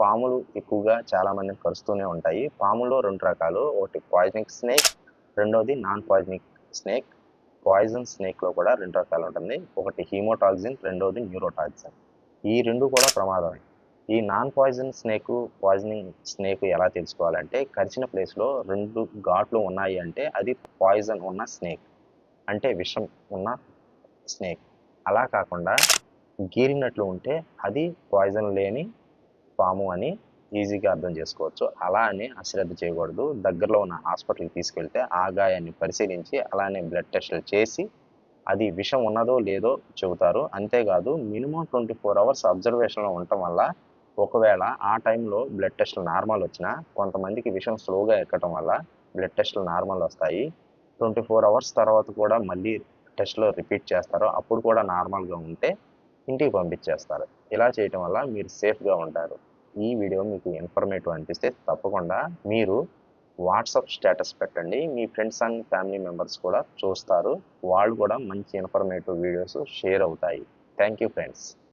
పాములు ఎక్కువగా చాలా మంది కరుస్తూనే ఉంటాయి. పాముల్లో రెండు రకాలు. ఒకటి పాయిజనిక్ స్నేక్ రెండోది నాన్ పాయిజనిక్ స్నేక్ పాయిజన్ స్నేక్లో కూడా రెండు రకాలు ఉంటుంది. ఒకటి హీమోటాక్సిన్ రెండోది న్యూరోటాక్సిన్ ఈ రెండు కూడా ప్రమాదమే. ఈ non poison snake poisoning snake ఎలా తెలుసుకోవాలంటే కరిచిన ప్లేస్లో రెండు ఘాట్లు ఉన్నాయి అంటే అది పాయిజన్ ఉన్న స్నేక్ అంటే విషం ఉన్న స్నేక్ అలా కాకుండా గీరినట్లు ఉంటే అది పాయిజన్ లేని పాము అని ఈజీగా అర్థం చేసుకోవచ్చు. అలా అని అశ్రద్ధ చేయకూడదు. దగ్గరలో ఉన్న హాస్పిటల్కి తీసుకెళ్తే ఆ గాయాన్ని పరిశీలించి అలానే బ్లడ్ టెస్టులు చేసి అది విషం ఉన్నదో లేదో చెబుతారు. అంతేకాదు మినిమం ట్వంటీ ఫోర్ అవర్స్ అబ్జర్వేషన్లో ఉండటం వల్ల ఒకవేళ ఆ టైంలో బ్లడ్ టెస్టులు నార్మల్ వచ్చినా కొంతమందికి విషం స్లోగా ఎక్కడం వల్ల బ్లడ్ టెస్టులు నార్మల్ వస్తాయి. ట్వంటీ ఫోర్ అవర్స్ తర్వాత కూడా మళ్ళీ టెస్ట్లో రిపీట్ చేస్తారు. అప్పుడు కూడా నార్మల్గా ఉంటే ఇంటికి పంపించేస్తారు. ఇలా చేయటం వల్ల మీరు సేఫ్గా ఉంటారు. ఈ వీడియో మీకు ఇన్ఫర్మేటివ్ అనిపిస్తే తప్పకుండా మీరు వాట్సాప్ స్టేటస్ పెట్టండి. మీ ఫ్రెండ్స్ అండ్ ఫ్యామిలీ మెంబర్స్ కూడా చూస్తారు. వాళ్ళు కూడా మంచి ఇన్ఫర్మేటివ్ వీడియోస్ షేర్ అవుతాయి. Thank you friends.